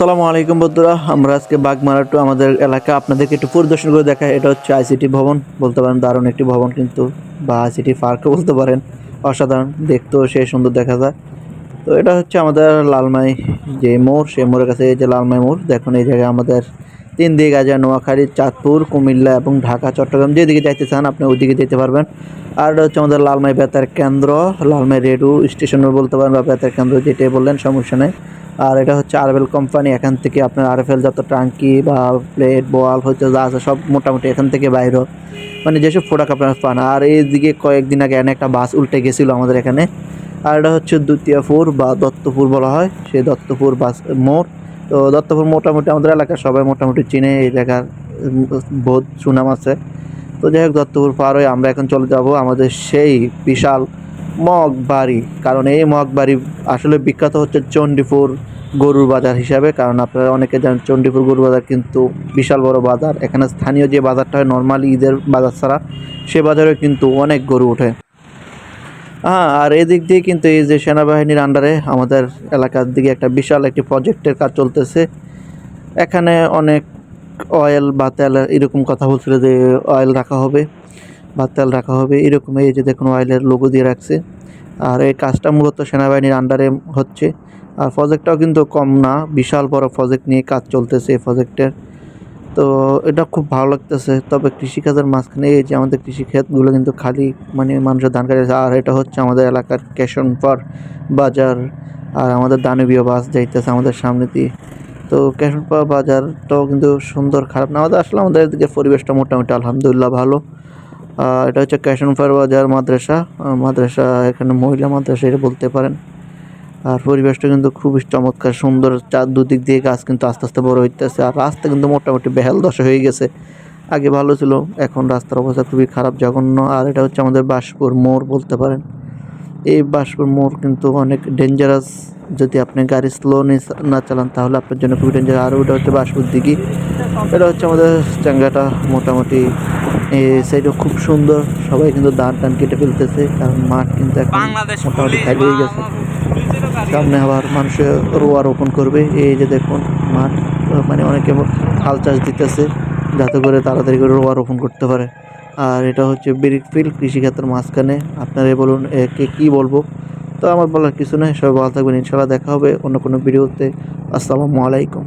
আসসালামু আলাইকুম বন্ধুরা, আমরা আজকে বাগমারা টু আমাদের এলাকা। আপনাদেরকে একটু পরিদর্শন করে দেখাই, এটা হচ্ছে আইসিটি ভবন। বলতে পারেন দারুণ একটি ভবন কিন্তু, বা আইসিটি পার্কও বলতে পারেন। অসাধারণ, দেখতেও সে সুন্দর দেখা যায়। তো এটা হচ্ছে আমাদের লালমাই যে মোড়, সেই মোড়ের কাছে এই যে লালমাই মোড়। দেখুন, এই জায়গায় আমাদের তিন দিক আছে নোয়াখালী, চাঁদপুর, কুমিল্লা এবং ঢাকা, চট্টগ্রাম, যেদিকে যাইতে চান আপনি ওইদিকে যেতে পারবেন। আর এটা হচ্ছে আমাদের লালমাই বেতার কেন্দ্র, লালমাই রেডিও স্টেশনও বলতে পারেন বা বেতার কেন্দ্র যেটাই বললেন, সমস্যা নেই। আর এটা হচ্ছে আরবেল কোম্পানি, এখান থেকে আপনার আরএফএল যত টাঙ্কি বা প্লেট বল হচ্ছে যা আছে সব মোটামুটি এখান থেকে বাইর মানে যেসব প্রোডাক্ট আপনারা পান। আর এইদিকে কয়েকদিন আগে এনে একটা বাস উল্টে গেছিল আমাদের এখানে। আর এটা হচ্ছে দ্বিতীয়পুর বা দত্তপুর বলা হয়, সেই দত্তপুর বাস মোড়। তো দত্তপুর মোটামুটি আমাদের এলাকার সবাই মোটামুটি চিনে, এই জায়গার বহুত সুনাম আছে। তো যাই হোক, দত্তপুর পার হয়ে আমরা এখন চলে যাব আমাদের সেই বিশাল মগ বাড়ি কারণ এই মগ বাড়ি আসলে বিখ্যাত হচ্ছে চণ্ডীপুর গরুর বাজার হিসাবে, কারণ আপনারা অনেকে জানেন চণ্ডীপুর গরুর বাজার কিন্তু বিশাল বড় বাজার। এখানে স্থানীয় যে বাজারটা হয় নর্মালি ঈদের বাজার ছাড়া, সে বাজারেও কিন্তু অনেক গরু ওঠে। হ্যাঁ আর এদিক দিয়ে কিন্তু এই যে সেনাবাহিনীর আন্ডারে আমাদের এলাকার দিকে একটা বিশাল একটি প্রজেক্টের কাজ চলতেছে। এখানে অনেক অয়েল বা তেল এরকম কথা বলছিল যে অয়েল রাখা হবে। বা তেল রাখা হবে, এরকম এই যে দেখুন অয়েলের লোগো দিয়ে রাখছে। আর এই কাজটা মূলত সেনাবাহিনীর আন্ডারে হচ্ছে। আর প্রজেক্টটাও কিন্তু কম না, বিশাল বড় প্রজেক্ট নিয়ে কাজ চলতেছে এই প্রজেক্টের তো এটা খুব ভালো লাগতেছে। তবে কৃষিকাজের মাঝখানে এই যে আমাদের কৃষিক্ষেতগুলো কিন্তু খালি মানে মানুষের ধান কাটে। আর এটা হচ্ছে আমাদের এলাকার কেশনপার বাজার। আর আমাদের দানবীয় বাস যাইতেছে আমাদের সামনে দিয়ে। তো কেশনপাড় বাজারটাও কিন্তু সুন্দর, খারাপ না। আমাদের আসলে আমাদের এদিকে পরিবেশটা মোটামুটি আলহামদুলিল্লাহ ভালো। এটা হচ্ছে কেশনপাড় বাজার মাদ্রাসা। মাদ্রাসা এখানে মহিলা মাদ্রাসা এটা বলতে পারেন। আর পরিবেশটা কিন্তু খুবই চমৎকার, সুন্দর। চার দুদিক দিয়ে গাছ কিন্তু আস্তে আস্তে বড় হইতেছে। আর রাস্তা কিন্তু মোটামুটি বেহাল দশা হয়ে গেছে। আগে ভালো ছিল, এখন রাস্তার অবস্থা খুবই খারাপ, জঘন্য। আর এটা হচ্ছে আমাদের বাসপুর মোড় বলতে পারেন। এই বাসপুর মোড় কিন্তু অনেক ডেঞ্জারাস যদি আপনি গাড়ি স্লো না চালান, তাহলে আপনার জন্য খুবই ডেঞ্জারাস আর ওটা হচ্ছে বাসপুর দিঘি। এটা হচ্ছে আমাদের চাঙ্গাটা, মোটামুটি এই সাইডও খুব সুন্দর। সবাই কিন্তু ধান টান কেটে ফেলতেছে কারণ মাঠ কিন্তু এখন মোটামুটি খালি হয়ে গেছে। সামনে আবার মানুষে রোয়া রোপণ করবে এই যে দেখুন মাঠ মানে অনেকে হাল চাষ দিতেছে যাতে করে তাড়াতাড়ি করে রোয়া রোপণ করতে পারে। আর এটা হচ্ছে ব্রিক ফিল্ড কৃষিক্ষেত্রের মাঝখানে। আপনারা বলুন একে কী বলব? তো আমার বলার কিছু নেই সবাই ভালো থাকবেন ইনশাল্লাহ দেখা হবে অন্য কোনো ভিডিওতে। আসসালামু আলাইকুম।